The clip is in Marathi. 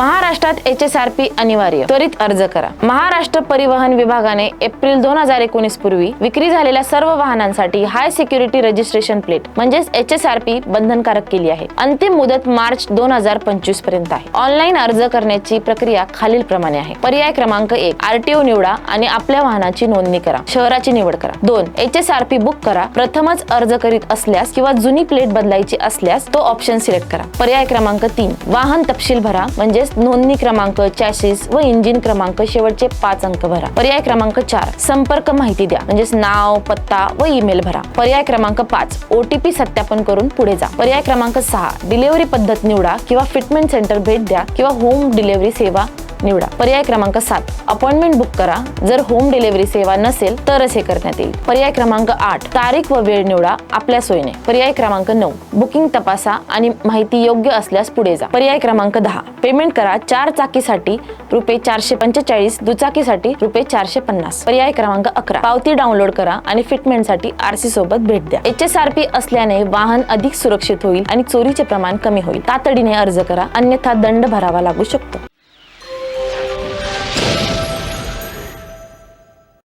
महाराष्ट्रात एच एस आर पी अनिवार्य त्वरित अर्ज करा. महाराष्ट्र परिवहन विभागाने एप्रिल दोन हजार एकोणीस पूर्वी विक्री झालेल्या सर्व वाहनांसाठी हाय सिक्युरिटी रजिस्ट्रेशन प्लेट म्हणजेच एच एस आर पी बंधनकारक केली आहे. अंतिम मुदत मार्च दोन हजार पंचवीसपर्यंत आहे. ऑनलाईन अर्ज करण्याची प्रक्रिया खालील प्रमाणे आहे. पर्याय क्रमांक एक आरटीओ निवडा आणि आपल्या वाहनाची नोंदणी करा. शहराची निवड करा. दोन H S R P book करा. प्रथमच अर्ज करीत असल्यास किंवा जुनी प्लेट बदलायची असल्यास तो ऑप्शन सिलेक्ट करा. पर्याय क्रमांक तीन वाहन तपशील भरा म्हणजेच नोंदणी क्रमांक चॅसिस व इंजिन क्रमांक शेवटचे पाच अंक भरा. पर्याय क्रमांक चार संपर्क माहिती द्या. म्हणजेच नाव पत्ता व ईमेल भरा. पर्याय क्रमांक पाच ओटीपी सत्यापन करून पुढे जा. पर्याय क्रमांक सहा डिलिव्हरी पद्धत निवडा किंवा फिटमेंट सेंटर भेट द्या किंवा होम डिलिव्हरी सेवा निवडा. पर्याय क्रमांक सात. अपॉइंटमेंट बुक करा. जर होम डिलिव्हरी सेवा नसेल तरच हे करण्यात येईल. पर्याय क्रमांक आठ. तारीख व वेळ निवडा आपल्या सोयीने. पर्याय क्रमांक नऊ. बुकिंग तपासा आणि माहिती योग्य असल्यास पुढे जा. पर्याय क्रमांक दहा. पेमेंट करा चार चाकीसाठी रुपये चारशे पंचेचाळीस दुचाकीसाठी रुपये चारशे पन्नास. पर्याय क्रमांक अकरा. पावती डाउनलोड करा आणि फिटमेंटसाठी आरसी सोबत भेट द्या. एच एस आर पी असल्याने वाहन अधिक सुरक्षित होईल आणि चोरीचे प्रमाण कमी होईल. तातडीने अर्ज करा. अन्यथा दंड भरावा लागू शकतो.